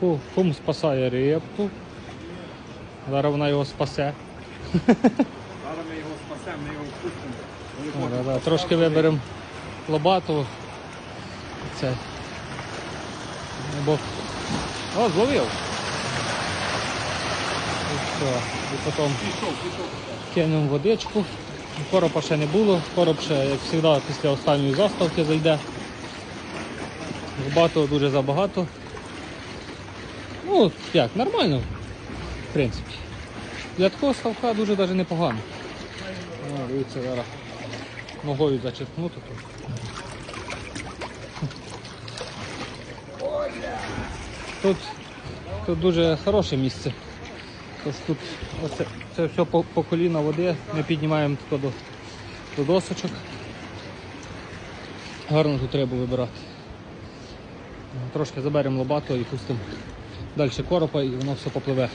Ку- Кум спасає рибку. Зараз вона його спасе. Зараз ми його спасемо, ми його впустимо. Да, да. Трошки виберемо лопату. Це. Бо... О, зловив. І все. І потім кинемо водичку. Коропа ще не було. Короб ще, як завжди, після останньої заставки зайде. Багато, дуже забагато. Ну, як, нормально, в принципі. Для такого ставка дуже навіть непогано. О, дивіться, зараз ногою зачерпнути тут. Тут, тут дуже хороше місце. Тож тут оце, це все по, по коліна води, ми піднімаємо тако до, до досочок. Гарно тут треба вибирати. Трошки заберемо лобату і пустимо далі коропа і воно все попливе.